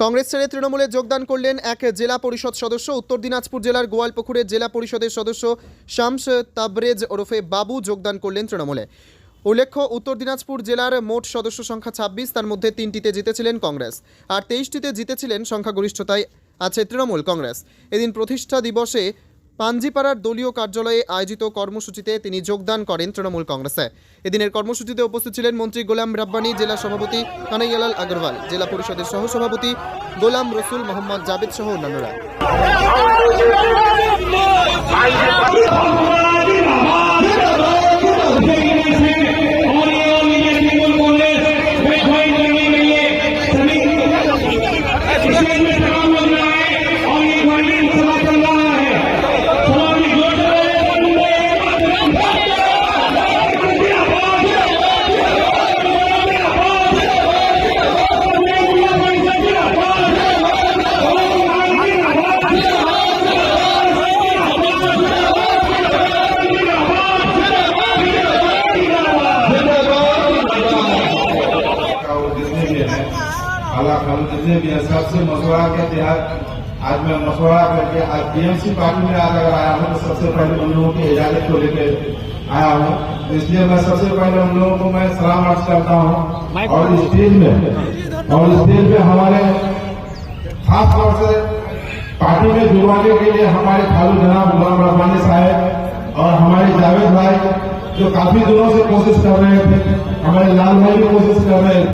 কংগ্রেস ছেড়ে তৃণমূলে যোগদান করলেন এক জেলা পরিষদ সদস্য। উত্তর দিনাজপুর জেলার গোয়ালপুকুরের জেলা পরিষদের সদস্য শামস তাবরেজ ওরফে বাবু যোগদান করলেন তৃণমূলে। উল্লেখ্য, উত্তর দিনাজপুর জেলার মোট সদস্য সংখ্যা ছাব্বিশ, তার মধ্যে তিনটিতে জিতেছিলেন কংগ্রেস। আর তেইশটিতে জিতেছিলেন সংখ্যাগরিষ্ঠতায় আছে তৃণমূল কংগ্রেস। এদিন প্রতিষ্ঠা দিবসে পাঞ্জিপাড়ার দলীয় কার্যালয়ে আয়োজিত কর্মসূচিতে তিনি যোগদান করেন তৃণমূল কংগ্রেসে। এদিনের কর্মসূচিতে উপস্থিত ছিলেন মন্ত্রী গোলাম রাব্বানি, জেলা সভাপতি কানাইয়ালাল আগরওয়াল, জেলা পরিষদের সহসভাপতি গোলাম রসুল মোহাম্মদ জাবেদ সহ অন্যান্যরা। अल्लाह खालू जितने भी हैं सबसे मशवरा के तहत आज मैं मशवरा करके आज बीएमसी पार्टी में आज अगर आया हूँ तो सबसे पहले उन लोगों की इजाज़त को लेकर आया हूँ। इसलिए मैं सबसे पहले उन लोगों को मैं सलाम अर्ज़ करता हूँ। और स्टेज में और स्टेज में हमारे खास तौर से पार्टी में जुड़वाने के लिए हमारे खालू जनाब गुलाम रब्बानी साहब और हमारे जावेद भाई जो काफ़ी दिनों से कोशिश कर रहे थे हमारे लाल भाई भी कोशिश कर रहे थे।